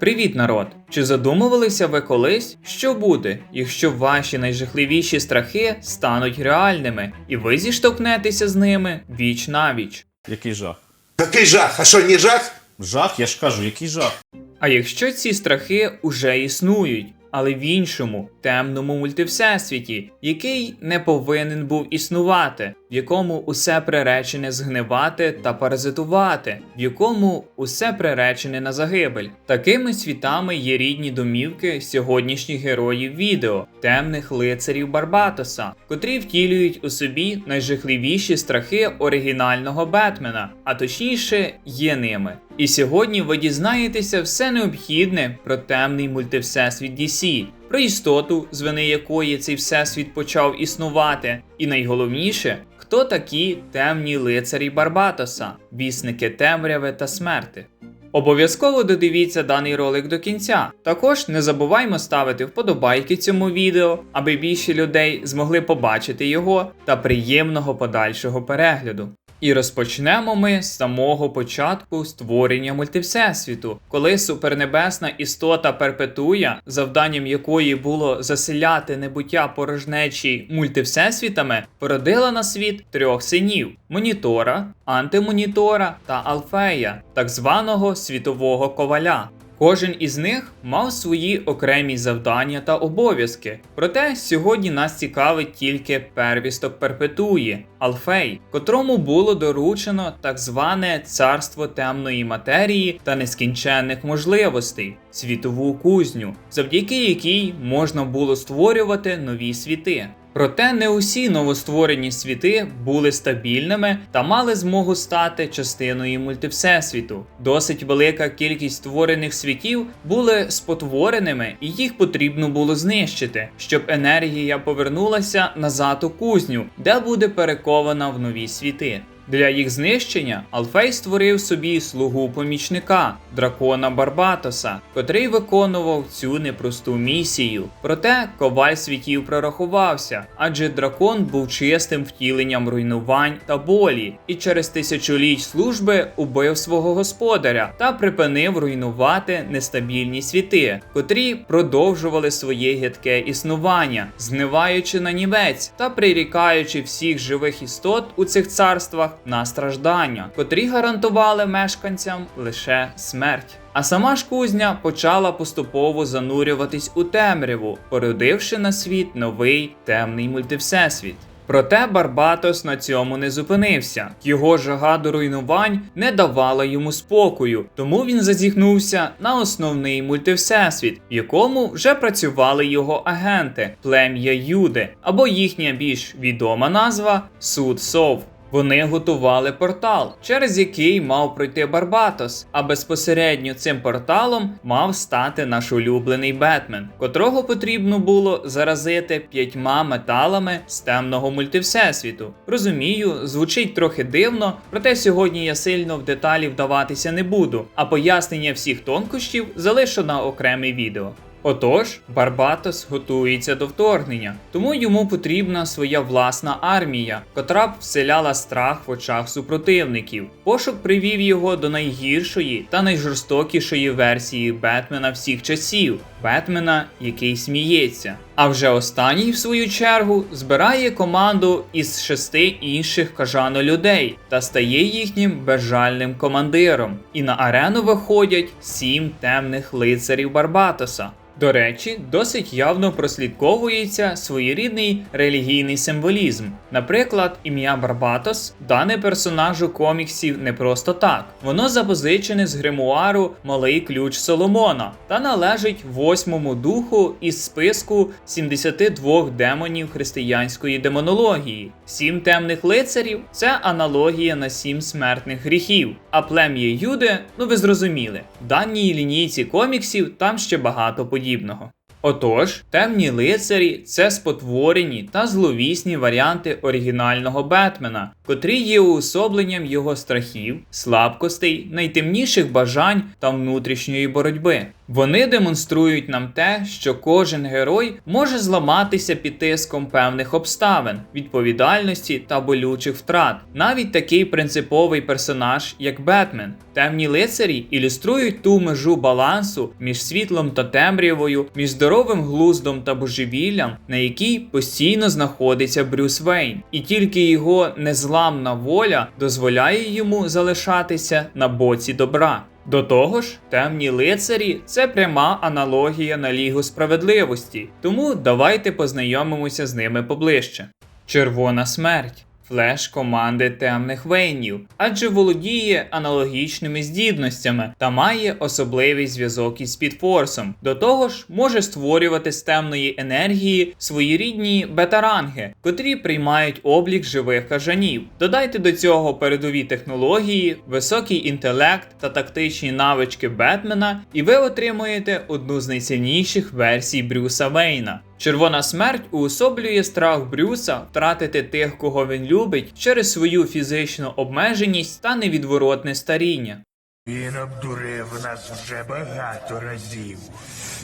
Привіт, народ! Чи задумувалися ви колись, що буде, якщо ваші найжахливіші страхи стануть реальними, і ви зіштовхнетеся з ними віч навіч? Який жах? Який жах? А що, не жах? Жах, я ж кажу, який жах. А якщо ці страхи уже існують, але в іншому темному мультивсесвіті, який не повинен був існувати, в якому усе приречене згнивати та паразитувати, в якому усе приречене на загибель. Такими світами є рідні домівки сьогоднішніх героїв відео, темних лицарів Барбатоса, котрі втілюють у собі найжахливіші страхи оригінального Бетмена, а точніше є ними. І сьогодні ви дізнаєтеся все необхідне про темний мультивсесвіт DC, про істоту, з вини якої цей всесвіт почав існувати, і найголовніше, хто такі темні лицарі Барбатоса, вісники темряви та смерти. Обов'язково додивіться даний ролик до кінця. Також не забуваймо ставити вподобайки цьому відео, аби більше людей змогли побачити його та приємного подальшого перегляду. І розпочнемо ми з самого початку створення мультивсесвіту, коли супернебесна істота Перпетуя, завданням якої було заселяти небуття порожнечі мультивсесвітами, породила на світ трьох синів: монітора, антимонітора та Алфея, так званого світового коваля. Кожен із них мав свої окремі завдання та обов'язки. Проте сьогодні нас цікавить тільки первісток перпетуї Алфей, котрому було доручено так зване царство темної матерії та нескінченних можливостей, світову кузню, завдяки якій можна було створювати нові світи. Проте не усі новостворені світи були стабільними та мали змогу стати частиною мультивсесвіту. Досить велика кількість створених світів були спотвореними, і їх потрібно було знищити, щоб енергія повернулася назад у кузню, де буде перекована в нові світи. Для їх знищення Алфей створив собі слугу помічника дракона Барбатоса, котрий виконував цю непросту місію. Проте коваль світів прорахувався, адже дракон був чистим втіленням руйнувань та болі, і через тисячоліть служби убив свого господаря та припинив руйнувати нестабільні світи, котрі продовжували своє гидке існування, зниваючи на нівець та прирікаючи всіх живих істот у цих царствах на страждання, котрі гарантували мешканцям лише смерть. А сама ж кузня почала поступово занурюватись у темряву, породивши на світ новий темний мультивсесвіт. Проте Барбатос на цьому не зупинився. Його жага до руйнувань не давала йому спокою, тому він зазіхнувся на основний мультивсесвіт, в якому вже працювали його агенти, плем'я Юди, або їхня більш відома назва Суд Сов. Вони готували портал, через який мав пройти Барбатос, а безпосередньо цим порталом мав стати наш улюблений Бетмен, котрого потрібно було заразити п'ятьма металами з темного мультивсесвіту. Розумію, звучить трохи дивно, проте сьогодні я сильно в деталі вдаватися не буду, а пояснення всіх тонкощів залишу на окреме відео. Отож, Барбатос готується до вторгнення, тому йому потрібна своя власна армія, котра б вселяла страх в очах супротивників. Пошук привів його до найгіршої та найжорстокішої версії Бетмена всіх часів Бетмена, який сміється. А вже останній, в свою чергу, збирає команду із шести інших кажано людей та стає їхнім безжальним командиром. І на арену виходять сім темних лицарів Барбатоса. До речі, досить явно прослідковується своєрідний релігійний символізм. Наприклад, ім'я Барбатос дане персонажу коміксів не просто так. Воно запозичене з гримуару Малий ключ Соломона та належить восьмому духу із списку 72 демонів християнської демонології. Сім темних лицарів це аналогія на сім смертних гріхів. А плем'я Юди, ну ви зрозуміли, в даній лінійці коміксів там ще багато подібного. Отож, темні лицарі це спотворені та зловісні варіанти оригінального Бетмена, котрі є уособленням його страхів, слабкостей, найтемніших бажань та внутрішньої боротьби. Вони демонструють нам те, що кожен герой може зламатися під тиском певних обставин, відповідальності та болючих втрат. Навіть такий принциповий персонаж, як Бетмен. Темні лицарі ілюструють ту межу балансу між світлом та темрявою, між здоровим глуздом та божевіллям, на якій постійно знаходиться Брюс Вейн, і тільки його незламна воля дозволяє йому залишатися на боці добра. До того ж, темні лицарі це пряма аналогія на Лігу справедливості, тому давайте познайомимося з ними поближче. Червона смерть. Флеш команди темних вейнів, адже володіє аналогічними здібностями та має особливий зв'язок із Спідфорсом. До того ж, може створювати з темної енергії своєрідні бетаранги, котрі приймають облік живих кажанів. Додайте до цього передові технології, високий інтелект та тактичні навички Бетмена, і ви отримуєте одну з найсильніших версій Брюса Вейна. Червона смерть уособлює страх Брюса втратити тих, кого він любить, через свою фізичну обмеженість та невідворотне старіння. Він обдурив нас вже багато разів.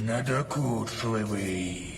Надокучливий.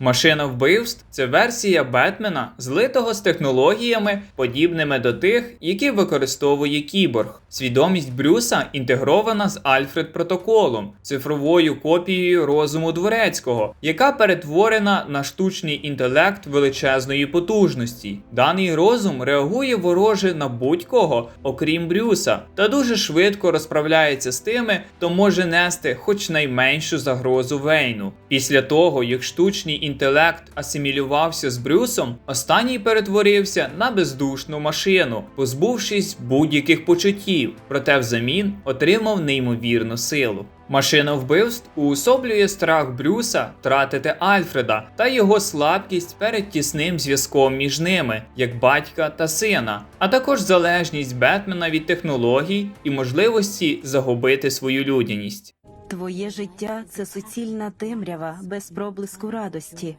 Машина вбивств це версія Бетмена, злитого з технологіями, подібними до тих, які використовує кіборг. Свідомість Брюса інтегрована з Альфред протоколом, цифровою копією розуму дворецького, яка перетворена на штучний інтелект величезної потужності. Даний розум реагує вороже на будь-кого, окрім Брюса, та дуже швидко розправляється з тими, хто може нести хоч найменшу загрозу Вейну. Після того, як штучний інтелект асимілювався з Брюсом, останній перетворився на бездушну машину, позбувшись будь-яких почуттів, проте взамін отримав неймовірну силу. Машина вбивств уособлює страх Брюса втратити Альфреда та його слабкість перед тісним зв'язком між ними, як батька та сина, а також залежність Бетмена від технологій і можливості загубити свою людяність. Твоє життя це суцільна темрява без проблиску радості.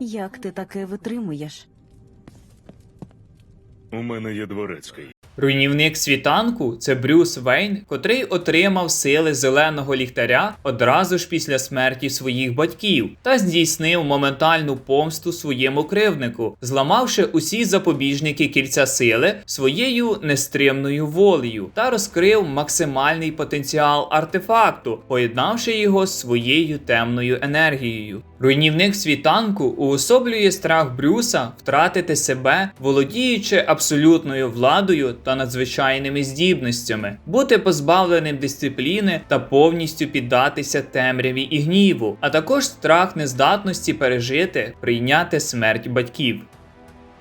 Як ти таке витримуєш? У мене є дворецький. Руйнівник світанку це Брюс Вейн, котрий отримав сили зеленого ліхтаря одразу ж після смерті своїх батьків та здійснив моментальну помсту своєму кривднику, зламавши усі запобіжники кільця сили своєю нестримною волею та розкрив максимальний потенціал артефакту, поєднавши його з своєю темною енергією. Руйнівник світанку уособлює страх Брюса втратити себе, володіючи абсолютною владою та надзвичайними здібностями, бути позбавленим дисципліни та повністю піддатися темряві і гніву, а також страх нездатності пережити, прийняти смерть батьків.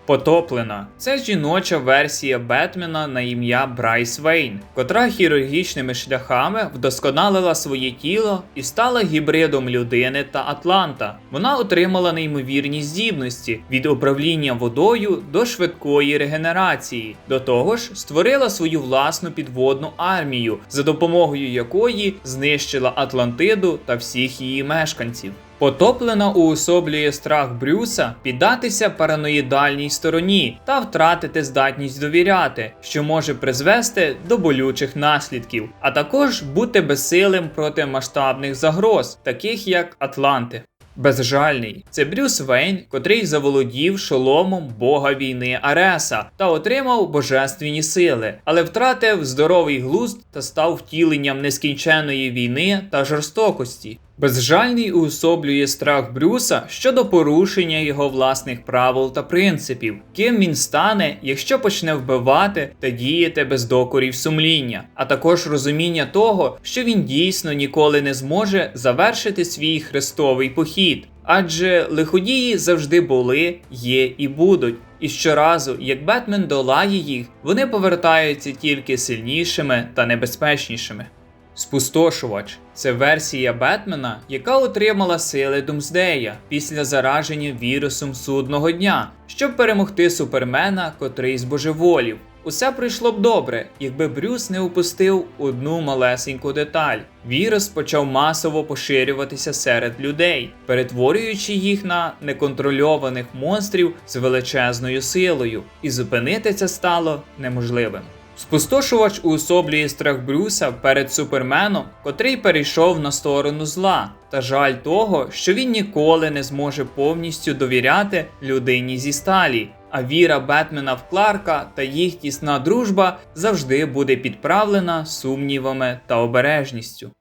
Потоплена це жіноча версія Бетмена на ім'я Брайс Вейн, котра хірургічними шляхами вдосконалила своє тіло і стала гібридом людини та Атланта. Вона отримала неймовірні здібності від управління водою до швидкої регенерації. До того ж, створила свою власну підводну армію, за допомогою якої знищила Атлантиду та всіх її мешканців. Потоплена уособлює страх Брюса піддатися параноїдальній стороні та втратити здатність довіряти, що може призвести до болючих наслідків, а також бути безсилим проти масштабних загроз, таких як Атланти. Безжальний це Брюс Вейн, котрий заволодів шоломом бога війни Ареса та отримав божественні сили, але втратив здоровий глузд та став втіленням нескінченної війни та жорстокості. Безжальний уособлює страх Брюса щодо порушення його власних правил та принципів, ким він стане, якщо почне вбивати та діяти без докорів сумління, а також розуміння того, що він дійсно ніколи не зможе завершити свій хрестовий похід. Адже лиходії завжди були, є і будуть. І щоразу, як Бетмен долає їх, вони повертаються тільки сильнішими та небезпечнішими. Спустошувач це версія Бетмена, яка отримала сили Думсдея після зараження вірусом судного дня, щоб перемогти супермена, котрий збожеволів. Усе пройшло б добре, якби Брюс не упустив одну малесеньку деталь. Вірус почав масово поширюватися серед людей, перетворюючи їх на неконтрольованих монстрів з величезною силою, і зупинити це стало неможливим. Спустошувач уособлює страх Брюса перед Суперменом, котрий перейшов на сторону зла, та жаль того, що він ніколи не зможе повністю довіряти людині зі сталі. А віра Бетмена в Кларка та їх тісна дружба завжди буде підправлена сумнівами та обережністю.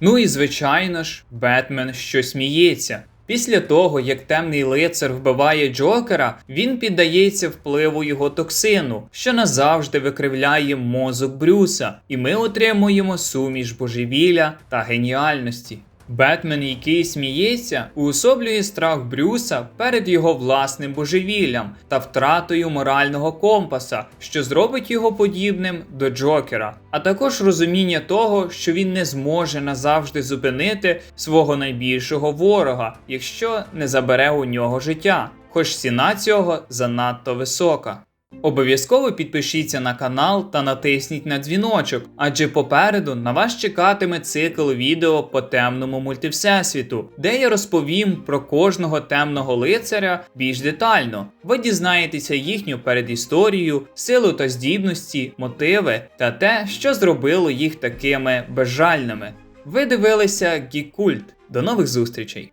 Ну і звичайно ж, Бетмен що сміється. Після того, як темний лицар вбиває Джокера, він піддається впливу його токсину, що назавжди викривляє мозок Брюса, і ми отримуємо суміш божевілля та геніальності. Бетмен, який сміється, уособлює страх Брюса перед його власним божевіллям та втратою морального компаса, що зробить його подібним до Джокера, а також розуміння того, що він не зможе назавжди зупинити свого найбільшого ворога, якщо не забере у нього життя, хоч ціна цього занадто висока. Обов'язково підпишіться на канал та натисніть на дзвіночок, адже попереду на вас чекатиме цикл відео по темному мультивсесвіту, де я розповім про кожного темного лицаря більш детально. Ви дізнаєтеся їхню передісторію, силу та здібності, мотиви та те, що зробило їх такими безжальними. Ви дивилися Гікульт. До нових зустрічей!